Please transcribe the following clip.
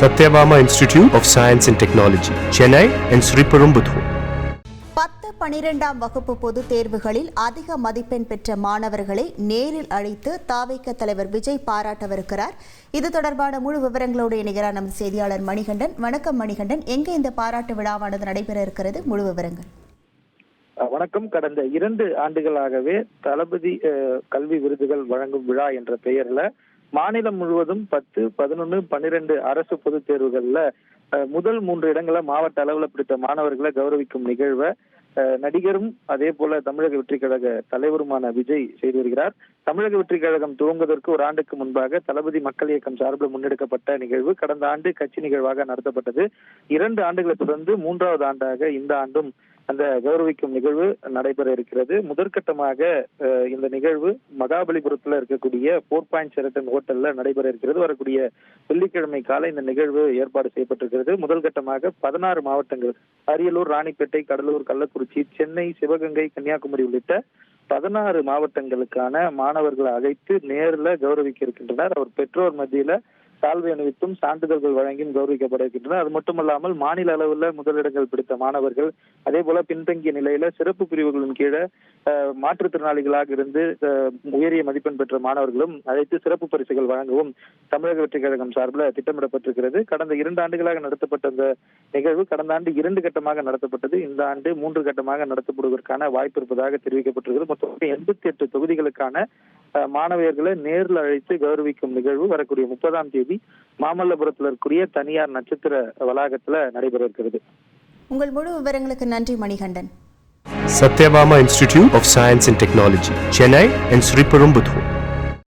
Institute of Science and Technology, Chennai and Sriperumbudur. பத்து பனிரெண்டாம் வகுப்பு பொதுத் தேர்வுகளில் அதிக மதிப்பெண் பெற்ற மாணவர்களை நேரில் அழைத்து தாவைக்க தலைவர் விஜய் பாராட்டவிருக்கிறார். இது தொடர்பான முழு விவரங்களோடு இணைகிறார் நமது செய்தியாளர் மணிகண்டன். வணக்கம் மணிகண்டன். எங்கே இந்த பாராட்டு விழாவானது நடைபெற இருக்கிறது? முழு விவரங்கள். வணக்கம். கடந்த இரண்டு ஆண்டுகளாகவே தளபதி கல்வி விருதுகள் வழங்கும் விழா என்ற பெயர்ல மாநிலம் முழுவதும் பத்து பதினொன்னு பன்னிரெண்டு அரசு பொதுத் தேர்வுகள்ல முதல் மூன்று இடங்களை மாவட்ட அளவுல பிடித்த மாணவர்களை கௌரவிக்கும் நிகழ்வை நடிகரும் அதே போல தமிழக வெற்றி கழக தலைவருமான விஜய் செய்து வருகிறார். தமிழக வெற்றி கழகம் துவங்குவதற்கு ஒரு ஆண்டுக்கு முன்பாக தளபதி மக்கள் இயக்கம் சார்பில் முன்னெடுக்கப்பட்ட நிகழ்வு கடந்த ஆண்டு கட்சி நிகழ்வாக நடத்தப்பட்டது. இரண்டு ஆண்டுகளை தொடர்ந்து மூன்றாவது ஆண்டாக இந்த ஆண்டும் அந்த கௌரவிக்கும் நிகழ்வு நடைபெற இருக்கிறது. முதற்கட்டமாக இந்த நிகழ்வு மகாபலிபுரத்துல இருக்கக்கூடிய போர் பாயிண்ட் செரட்டன் ஹோட்டல்ல நடைபெற இருக்கிறது. வரக்கூடிய வெள்ளிக்கிழமை காலை இந்த நிகழ்வு ஏற்பாடு செய்யப்பட்டிருக்கிறது. முதல் கட்டமாக பதினாறு மாவட்டங்கள் அரியலூர் ராணிப்பேட்டை கடலூர் கள்ளக்குறிச்சி சென்னை சிவகங்கை கன்னியாகுமரி உள்ளிட்ட பதினாறு மாவட்டங்களுக்கான மாணவர்களை அழைத்து நேரில் கௌரவிக்க இருக்கின்றனர். அவர் பெற்றோர் மத்தியில சால்வை அணிவித்தும் சான்றிதழ்கள் வழங்கியும் கௌரவிக்கப்பட இருக்கின்றன அது மட்டுமல்லாமல் மாநில அளவில் முதலிடங்கள் பிடித்த மாணவர்கள் அதே போல பின்தங்கிய நிலையில சிறப்பு பிரிவுகளின் கீழே மாற்றுத்திறனாளிகளாக இருந்து உயரிய மதிப்பெண் பெற்ற மாணவர்களும் அழைத்து சிறப்பு பரிசுகள் வழங்கவும் தமிழக வெற்றி கழகம் சார்பில் திட்டமிடப்பட்டிருக்கிறது. கடந்த இரண்டு ஆண்டுகளாக நடத்தப்பட்ட இந்த நிகழ்வு கடந்த ஆண்டு இரண்டு கட்டமாக நடத்தப்பட்டது. இந்த ஆண்டு மூன்று கட்டமாக நடத்தப்படுவதற்கான வாய்ப்பு இருப்பதாக தெரிவிக்கப்பட்டிருக்கிறது. மொத்தம் எண்பத்தி எட்டு தொகுதிகளுக்கான மாணவியர்களை நேரில் அழைத்து கௌரவிக்கும் நிகழ்வு வரக்கூடிய முப்பதாம் தேதி மாமல்லபுரத்தில் இருக்கக்கூடிய தனியார் நட்சத்திர வளாகத்துல நடைபெற இருக்கிறது உங்கள் முழு விவரங்களுக்கு நன்றி Manikandan Satyabama Institute of Science and Technology, Chennai and Sriperumbudur.